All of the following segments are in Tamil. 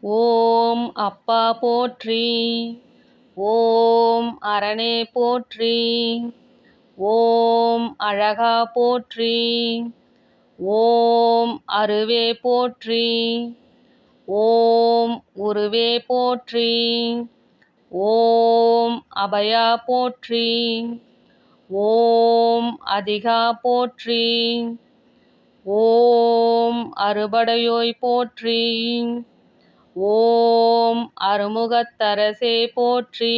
ஓம் அப்பா போற்றி. ஓம் அரணே போற்றி. ஓம் அழகா போற்றி. ஓம் அருவே போற்றி. ஓம் உருவே போற்றி. ஓம் அபயா போற்றி. ஓம் அதிகா போற்றி. ஓம் அறுபடையோய் போற்றி. ஓம் அருமுகத்தரசே போற்றி.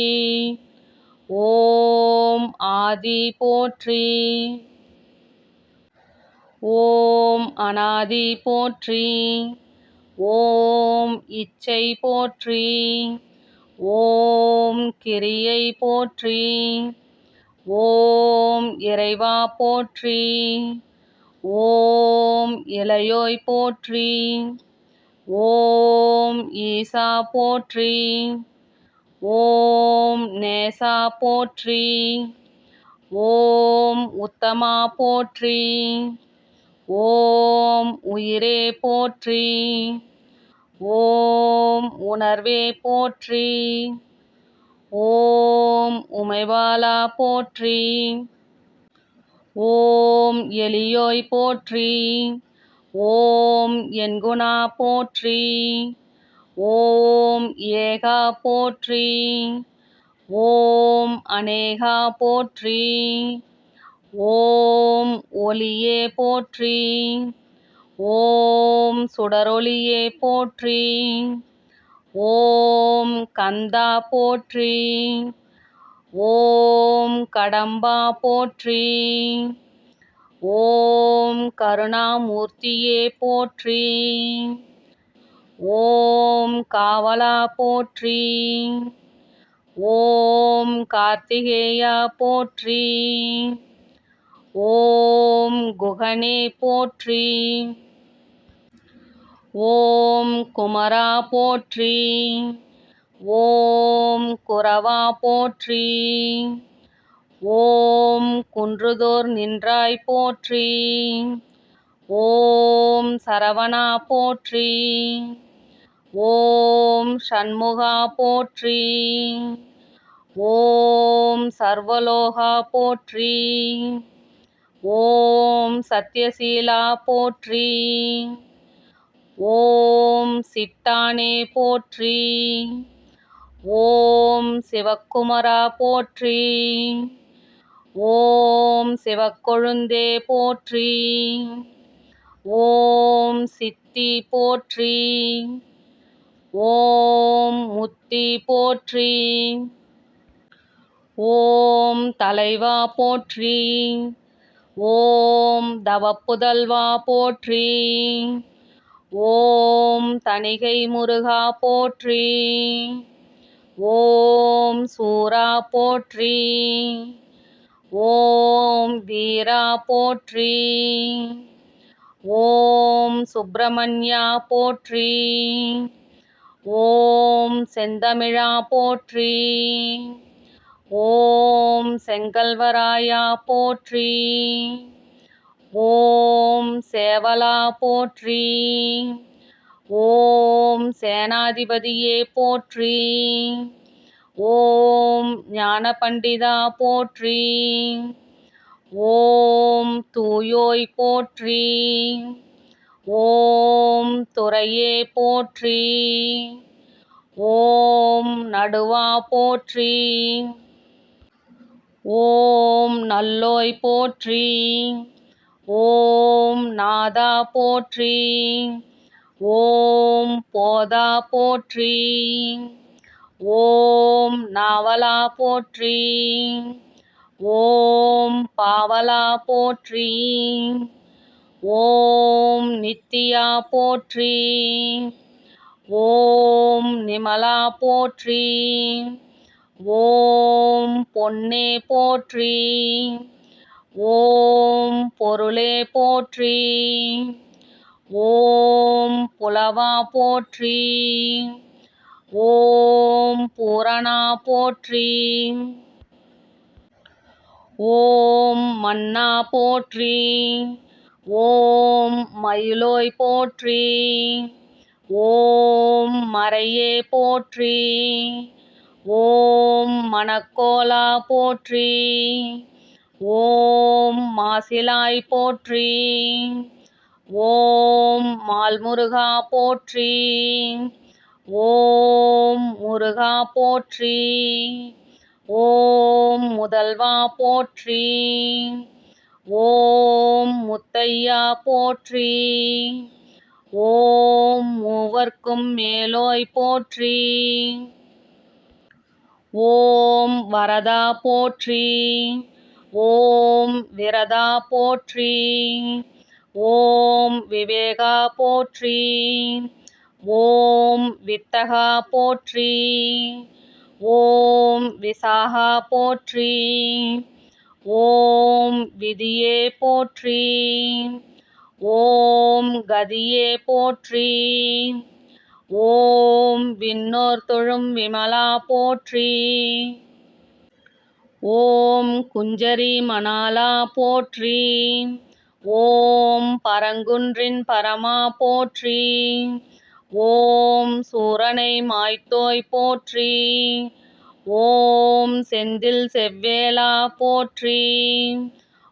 ஓம் ஆதி போற்றி. ஓம் அனாதி போற்றி. ஓம் இச்சை போற்றி. ஓம் கிரியை போற்றி. ஓம் இறைவா போற்றி. ஓம் இளையோய் போற்றி. ஓம் ஈசா போற்றி. ஓம் நேசா போற்றி. ஓம் உத்தமா போற்றி. ஓம் உயிரே போற்றி. ஓம் உணர்வே போற்றி. ஓம் உமைவாலா போற்றி. ஓம் எலியோய் போற்றி. ஓம் என்குணா போற்றி. ஓம் ஏகா போற்றி. ஓம் அநேகா போற்றி. ஓம் ஒலியே போற்றி. ஓம் சுடரொளியே போற்றி. ஓம் கந்தா போற்றி. ஓம் கடம்பா போற்றி. ஓம் கருணாமூர்த்தியே போற்றி. ஓம் ஓம் காவலா போற்றி. ஓம் கார்த்திகேயா போற்றி. ஓம் குகனே போற்றி. ஓம் குமரா போற்றி. ஓம் குரவா போற்றி. ஓம் குன்றுதோர் நின்றாய் போற்றி. ஓம் சரவணா போற்றி. ஓம் ஷண்முகா போற்றி. ஓம் சர்வலோகா போற்றி. ஓம் சத்யசீலா போற்றி. ஓம் சிட்டானே போற்றி. ஓம் சிவக்குமரா போற்றி. ஓம் சிவக்கொழுந்தே போற்றி. ஓம் சித்தி போற்றி. ஓம் முத்தி போற்றி. ஓம் தலைவா போற்றி. ஓம் தவப்புதல்வா போற்றி. ஓம் தணிகை முருகா போற்றி. ஓம் சூரா போற்றி. ஓம் வீரா போற்றி. ஓம் சுப்பிரமணியா போற்றி. ஓம் செந்தமிழா போற்றி. ஓம் செங்கல்வராயா போற்றி. ஓம் சேவலா போற்றி. ஓம் சேனாதிபதியே போற்றி. ஓம் ஞான பண்டிதா போற்றி. ஓம் தூயோய் போற்றி. ஓம் துறையே போற்றி. ஓம் நடுவா போற்றி. ஓம் நல்லோய் போற்றி. ஓம் நாதா போற்றி. ஓம் போதா போற்றி. ஓம் நாவலா போற்றி. ஓம் பாவலா போற்றி. ஓம் நித்தியா போற்றி. ஓம் நிமலா போற்றி. ஓம் பொன்னே போற்றி. ஓம் பொருளே போற்றி. ஓம் புலவா போற்றி. ஓம் பூரணா போற்றி. ஓம் மன்னா போற்றி. ஓம் மயிலோய் போற்றி. ஓம் மறையே போற்றி. ஓம் மணக்கோலா போற்றி. ஓம் மாசிலாய் போற்றி. ஓம் மால்முருகா போற்றி. ஓம் முருகா போற்றி. ஓம் முதல்வா போற்றி. ஓம் முத்தையா போற்றி. ஓம் மூவர்க்கும் மேலோய் போற்றி. ஓம் வரதா போற்றி. ஓம் விரதா போற்றி. ஓம் விவேகா போற்றி. ஓம் வித்தகா போற்றி. ஓம் விசாகா போற்றி. ஓம் விதியே போற்றி. ஓம் கதியே போற்றி. ஓம் விண்ணோர் தொழும் விமலா போற்றி. ஓம் குஞ்சரி மணாலா போற்றி. ஓம் பரங்குன்றின் பரமா போற்றி. ஓம் சூரனை மாய்த்தோய் போற்றி. ஓம் செந்தில் செவ்வேலா போற்றி.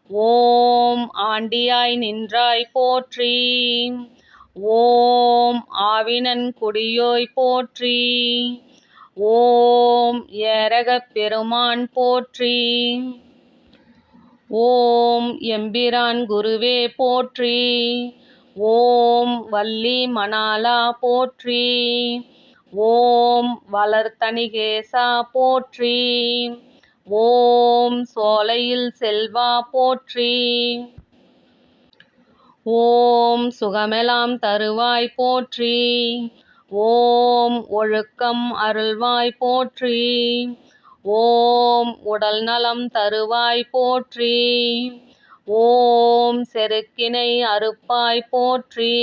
ஓம் ஆண்டியாய் நின்றாய் போற்றி. ஓம் ஆவினன் குடியோய் போற்றி. ஓம் ஏரகப் பெருமான் போற்றி. ஓம் எம்பிரான் குருவே போற்றி. ஓம் வள்ளி மணாலா போற்றி. ஓம் வளர்த்தணிகேசா போற்றி. ஓம் சோலையில் செல்வா போற்றி. ஓம் சுகமெலாம் தருவாய் போற்றி. ஓம் ஒழுக்கம் அருள்வாய் போற்றி. ஓம் உடல் நலம் தருவாய் போற்றி. ஓம் செருக்கினை அறுப்பாய் போற்றி.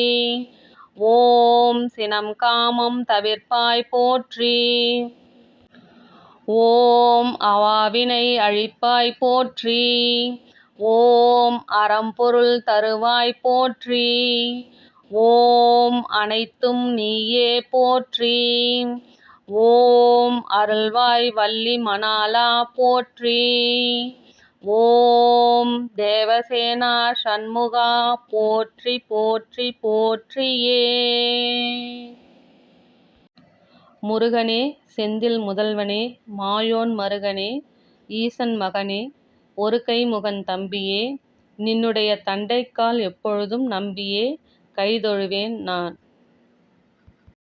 ஓம் சினம் காமம் தவிர்ப்பாய் போற்றி. ஓம் அவாவினை அழிப்பாய் போற்றி. ஓம் அறம்பொருள் தருவாய் போற்றி. ஓம் அனைத்தும் நீயே போற்றி. ஓம் அருள்வாய் வள்ளி மணாலா போற்றி. ஓம் தேவசேனா சண்முகா போற்றி போற்றி போற்றியே. முருகனே செந்தில் முதல்வனே மாயோன் மருகனே ஈசன் மகனே ஒரு கை முகன் தம்பியே நின்னுடைய தண்டைக்கால் எப்பொழுதும் நம்பியே கைதொழுவேன் நான்.